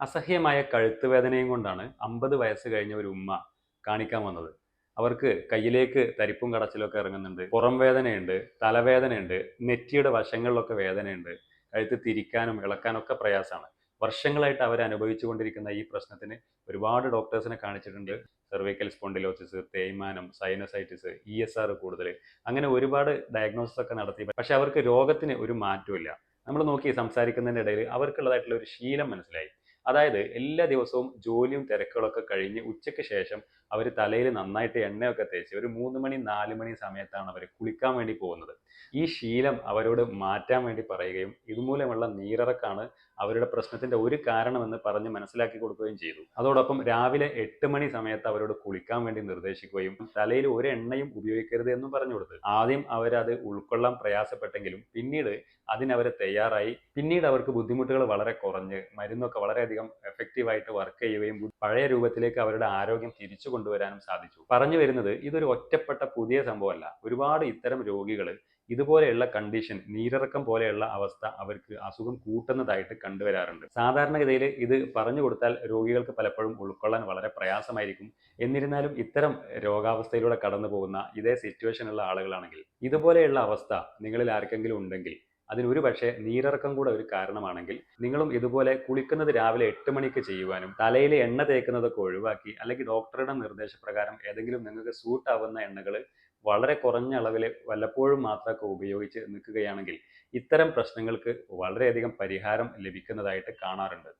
അസഹ്യമായ കഴുത്ത് വേദനയും കൊണ്ടാണ് അമ്പത് വയസ്സ് കഴിഞ്ഞ ഒരു ഉമ്മ കാണിക്കാൻ വന്നത്. അവർക്ക് കയ്യിലേക്ക് തരിപ്പും കടച്ചിലൊക്കെ ഇറങ്ങുന്നുണ്ട്. പുറം വേദനയുണ്ട് തലവേദനയുണ്ട് നെറ്റിയുടെ വശങ്ങളിലൊക്കെ വേദനയുണ്ട് കഴുത്ത് തിരിക്കാനും ഇളക്കാനും ഒക്കെ പ്രയാസമാണ്. വർഷങ്ങളായിട്ട് അവർ അനുഭവിച്ചുകൊണ്ടിരിക്കുന്ന ഈ പ്രശ്നത്തിന് ഒരുപാട് ഡോക്ടേഴ്സിനെ കാണിച്ചിട്ടുണ്ട്. സെർവിക്കൽ സ്പോണ്ടിലോസിസ് തേയ്മാനം സൈനസൈറ്റിസ് ഇ എസ് ആർ കൂടുതൽ അങ്ങനെ ഒരുപാട് ഡയഗ്നോസിസ് ഒക്കെ നടത്തി. പക്ഷെ അവർക്ക് രോഗത്തിന് ഒരു മാറ്റമില്ല നമ്മൾ നോക്കി സംസാരിക്കുന്നതിന്റെ ഇടയിൽ അവർക്കുള്ളതായിട്ടുള്ള ഒരു ശീലം മനസ്സിലായി. അതായത് എല്ലാ ദിവസവും ജോലിയും തിരക്കുകളൊക്കെ കഴിഞ്ഞ് ഉച്ചയ്ക്ക് ശേഷം അവർ തലയിൽ നന്നായിട്ട് എണ്ണയൊക്കെ തേച്ച് ഒരു മൂന്ന് മണി നാല് മണി സമയത്താണ് അവർ കുളിക്കാൻ വേണ്ടി പോകുന്നത്. ഈ ശീലം അവരോട് മാറ്റാൻ വേണ്ടി പറയുകയും ഇതുമൂലമുള്ള നീരിറക്കാണ് അവരുടെ പ്രശ്നത്തിന്റെ ഒരു കാരണമെന്ന് പറഞ്ഞ് മനസ്സിലാക്കി കൊടുക്കുകയും ചെയ്തു. അതോടൊപ്പം രാവിലെ എട്ട് മണി സമയത്ത് അവരോട് കുളിക്കാൻ വേണ്ടി നിർദ്ദേശിക്കുകയും തലയിൽ ഒരു എണ്ണയും ഉപയോഗിക്കരുത് എന്നും പറഞ്ഞു കൊടുത്തു. ആദ്യം അവരത് ഉൾക്കൊള്ളാൻ പ്രയാസപ്പെട്ടെങ്കിലും പിന്നീട് അതിനവരെ തയ്യാറായി. പിന്നീട് അവർക്ക് ബുദ്ധിമുട്ടുകൾ വളരെ കുറഞ്ഞ് മരുന്നൊക്കെ വളരെയധികം എഫക്റ്റീവായിട്ട് വർക്ക് ചെയ്യുകയും പഴയ രൂപത്തിലേക്ക് അവരുടെ ആരോഗ്യം തിരിച്ചു കൊണ്ടുവരാനും സാധിച്ചു. പറഞ്ഞു വരുന്നത് ഇതൊരു ഒറ്റപ്പെട്ട പുതിയ സംഭവമല്ല. ഒരുപാട് ഇത്തരം രോഗികൾ ഇതുപോലെയുള്ള കണ്ടീഷൻ നീരിറക്കം പോലെയുള്ള അവസ്ഥ അവർക്ക് അസുഖം കൂട്ടുന്നതായിട്ട് കണ്ടുവരാറുണ്ട്. സാധാരണഗതിയിൽ ഇത് പറഞ്ഞു കൊടുത്താൽ രോഗികൾക്ക് പലപ്പോഴും ഉൾക്കൊള്ളാൻ വളരെ പ്രയാസമായിരിക്കും. എന്നിരുന്നാലും ഇത്തരം രോഗാവസ്ഥയിലൂടെ കടന്നു പോകുന്ന ഇതേ സിറ്റുവേഷനുള്ള ആളുകളാണെങ്കിൽ ഇതുപോലെയുള്ള അവസ്ഥ നിങ്ങളിൽ ആർക്കെങ്കിലും ഉണ്ടെങ്കിൽ അതിനൊരു പക്ഷേ നീരിറക്കം കൂടെ ഒരു കാരണമാണെങ്കിൽ നിങ്ങളും ഇതുപോലെ കുളിക്കുന്നത് രാവിലെ എട്ട് മണിക്ക് ചെയ്യുവാനും തലയിൽ എണ്ണ തേക്കുന്നതൊക്കെ ഒഴിവാക്കി അല്ലെങ്കിൽ ഡോക്ടറുടെ നിർദ്ദേശപ്രകാരം ഏതെങ്കിലും നിങ്ങൾക്ക് സൂട്ട് ആവുന്ന എണ്ണകൾ വളരെ കുറഞ്ഞ അളവിൽ വല്ലപ്പോഴും മാത്രമൊക്കെ ഉപയോഗിച്ച് നിൽക്കുകയാണെങ്കിൽ ഇത്തരം പ്രശ്നങ്ങൾക്ക് വളരെയധികം പരിഹാരം ലഭിക്കുന്നതായിട്ട് കാണാറുണ്ട്.